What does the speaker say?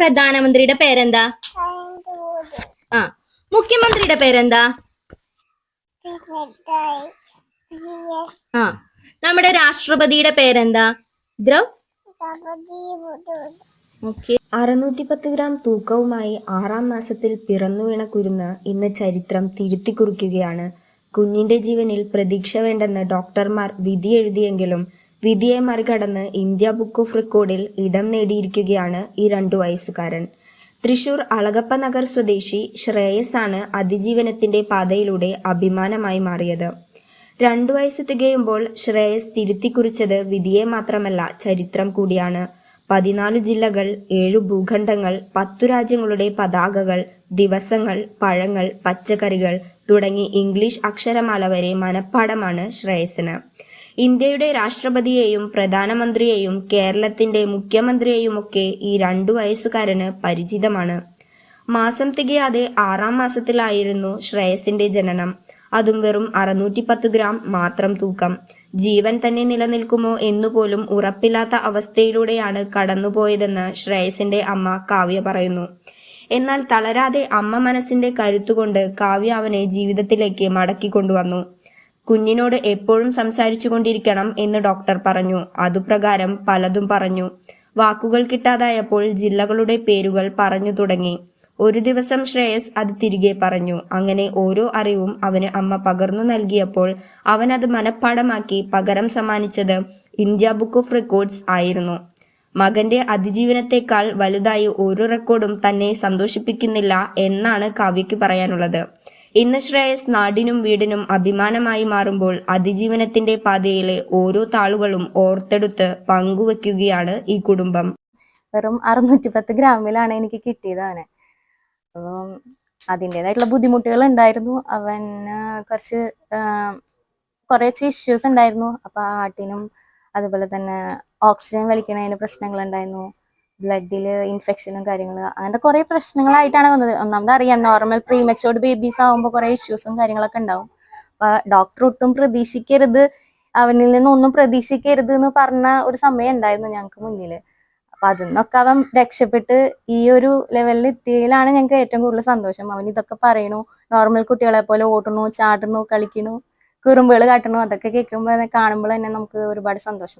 പ്രധാനമന്ത്രിയുടെ പേരെന്താ? ആ മുഖ്യമന്ത്രിയുടെ പേരെന്താ? ആ നമ്മുടെ രാഷ്ട്രപതിയുടെ പേരെന്താ? ദ്രൗ? ഓക്കെ. അറുന്നൂറ്റി പത്ത് ഗ്രാം തൂക്കവുമായി ആറാം മാസത്തിൽ പിറന്നു വീണ കുരുന്ന് ഇന്ന് ചരിത്രം തിരുത്തി കുറിക്കുകയാണ് കുഞ്ഞിന്റെ ജീവനിൽ പ്രതീക്ഷ വേണ്ടെന്ന് ഡോക്ടർമാർ വിധി എഴുതിയെങ്കിലും വിധിയെ മറികടന്ന് ഇന്ത്യ ബുക്ക് ഓഫ് റെക്കോർഡിൽ ഇടം നേടിയിരിക്കുകയാണ് ഈ രണ്ടു വയസ്സുകാരൻ. തൃശൂർ അളകപ്പ നഗർ സ്വദേശി ശ്രേയസ് ആണ് അതിജീവനത്തിന്റെ പാതയിലൂടെ അഭിമാനമായി മാറിയത്. രണ്ടു വയസ്സ് തികയുമ്പോൾ ശ്രേയസ് തിരുത്തിക്കുറിച്ചത് വിധിയെ മാത്രമല്ല ചരിത്രം കൂടിയാണ്. പതിനാല് ജില്ലകൾ ഏഴു ഭൂഖണ്ഡങ്ങൾ പത്തു രാജ്യങ്ങളുടെ പതാകകൾ ദിവസങ്ങൾ പഴങ്ങൾ പച്ചക്കറികൾ തുടങ്ങി ഇംഗ്ലീഷ് അക്ഷരമാല വരെ മനഃപ്പാടമാണ് ശ്രേയസിന് ഇന്ത്യയുടെ രാഷ്ട്രപതിയെയും പ്രധാനമന്ത്രിയെയും കേരളത്തിന്റെ മുഖ്യമന്ത്രിയെയും ഒക്കെ ഈ രണ്ടു വയസ്സുകാരന് പരിചിതമാണ്. മാസം തികയാതെ ആറാം മാസത്തിലായിരുന്നു ശ്രേയസിന്റെ ജനനം. അതും വെറും അറുന്നൂറ്റി പത്ത് ഗ്രാം മാത്രം തൂക്കം. ജീവൻ തന്നെ നിലനിൽക്കുമോ എന്നുപോലും ഉറപ്പില്ലാത്ത അവസ്ഥയിലൂടെയാണ് കടന്നുപോയതെന്ന് ശ്രേയസിന്റെ അമ്മ കാവ്യ പറയുന്നു. എന്നാൽ തളരാതെ അമ്മ മനസ്സിന്റെ കരുത്തുകൊണ്ട് കാവ്യ അവനെ ജീവിതത്തിലേക്ക് മടക്കിക്കൊണ്ടുവന്നു. കുഞ്ഞിനോട് എപ്പോഴും സംസാരിച്ചു കൊണ്ടിരിക്കണം എന്ന് ഡോക്ടർ പറഞ്ഞു. അതുപ്രകാരം പലതും പറഞ്ഞു. വാക്കുകൾ കിട്ടാതായപ്പോൾ ജില്ലകളുടെ പേരുകൾ പറഞ്ഞു തുടങ്ങി. ഒരു ദിവസം ശ്രേയസ് അത് തിരികെ പറഞ്ഞു. അങ്ങനെ ഓരോ അറിവും അവന് അമ്മ പകർന്നു നൽകിയപ്പോൾ അവൻ അത് മനഃപ്പാടമാക്കി പകരം സമ്മാനിച്ചത് ഇന്ത്യ ബുക്ക് ഓഫ് റെക്കോർഡ്സ് ആയിരുന്നു. മകന്റെ അതിജീവനത്തെക്കാൾ വലുതായി ഒരു റെക്കോർഡും തന്നെ സന്തോഷിപ്പിക്കുന്നില്ല എന്നാണ് കാവ്യയ്ക്ക് പറയാനുള്ളത്. ഇന്ന് ശ്രേയസ് നാടിനും വീടിനും അഭിമാനമായി മാറുമ്പോൾ അതിജീവനത്തിന്റെ പാതയിലെ ഓരോ താളുകളും ഓർത്തെടുത്ത് പങ്കുവെക്കുകയാണ് ഈ കുടുംബം. വെറും അറുന്നൂറ്റി പത്ത് ഗ്രാമിലാണ് എനിക്ക് കിട്ടിയത് അവനെ. അതിന്റെതായിട്ടുള്ള ബുദ്ധിമുട്ടുകൾ ഉണ്ടായിരുന്നു അവന് കുറച്ച് കുറച്ച് ഇഷ്യൂസ് ഉണ്ടായിരുന്നു. അപ്പോൾ ഹാർട്ടിനും അതുപോലെ തന്നെ ഓക്സിജൻ വലിക്കണതിന് പ്രശ്നങ്ങൾ ഉണ്ടായിരുന്നു ബ്ലഡിൽ ഇൻഫെക്ഷനും കാര്യങ്ങളും അങ്ങനത്തെ കുറേ പ്രശ്നങ്ങളായിട്ടാണ് വന്നത്. ഒന്നാമത് അറിയാം നോർമൽ പ്രീമച്ചോർഡ് ബേബീസ് ആകുമ്പോൾ കുറേ ഇഷ്യൂസും കാര്യങ്ങളൊക്കെ ഉണ്ടാവും. അപ്പൊ ഡോക്ടർ ഒട്ടും പ്രതീക്ഷിക്കരുത്. അവനിൽ നിന്നൊന്നും പ്രതീക്ഷിക്കരുത് എന്ന് പറഞ്ഞ ഒരു സമയം ഉണ്ടായിരുന്നു ഞങ്ങൾക്ക് മുന്നിൽ അപ്പൊ അതിൽ നിന്നൊക്കെ അവൻ രക്ഷപ്പെട്ട് ഈ ഒരു ലെവലിൽ എത്തിയതിലാണ് ഞങ്ങൾക്ക് ഏറ്റവും കൂടുതൽ സന്തോഷം. അവൻ ഇതൊക്കെ പറയണു നോർമൽ കുട്ടികളെ പോലെ ഓടണു ചാടണു കളിക്കണു കുറുമ്പുകൾ കാട്ടണു അതൊക്കെ കേൾക്കുമ്പോൾ കാണുമ്പോൾ തന്നെ നമുക്ക് ഒരുപാട് സന്തോഷം.